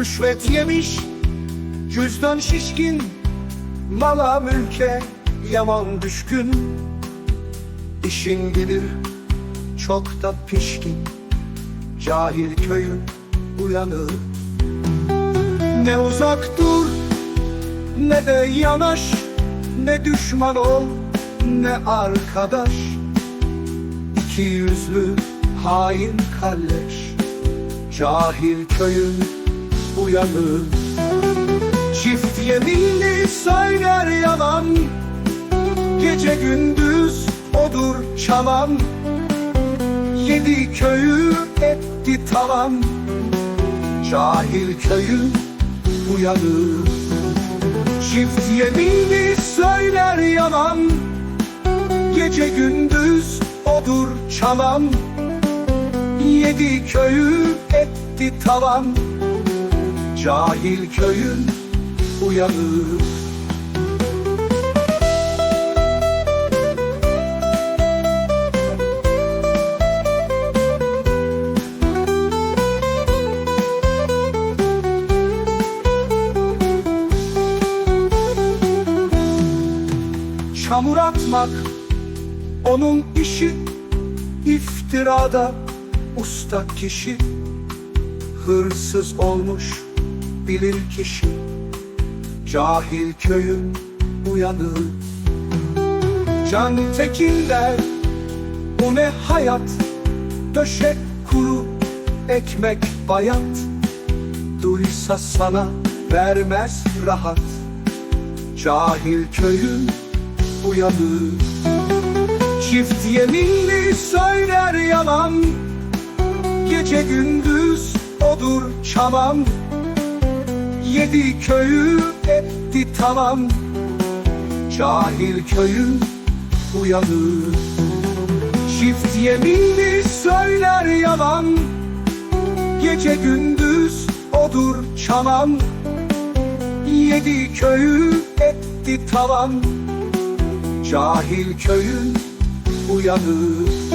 Rüşvet yemiş Cüzdan şişkin Mala mülke yaman düşkün. İşin bilir çok da pişkin Cahil köyün uyanır Ne uzak dur ne de yanaş Ne düşman ol ne arkadaş. İki yüzlü hain kalleş Cahil köyün uyanır Çift yeminli söyler yalan. Gece gündüz odur çalan. Yedi köyü etti talan Cahil köyün uyanır Çift yeminli söyler yalan. Gece gündüz odur çalan. Yedi köyü etti talan Cahil köyün uyanır Çamur atmak onun işi iftirada usta kişi Hırsız olmuş bilir kişi Cahil köyün uyanır Can tekinler bu ne hayat? Döşek kuru ekmek bayat. Duysa sana vermez rahat. Cahil köyün uyanır Çift yeminli söyler yalan. Gece gündüz odur çalan Yedi köyü etti talan Cahil köyün uyanır. Çift yeminli söyler yalan. Gece gündüz odur çalan Yedi köyü etti talan Cahil köyün uyanır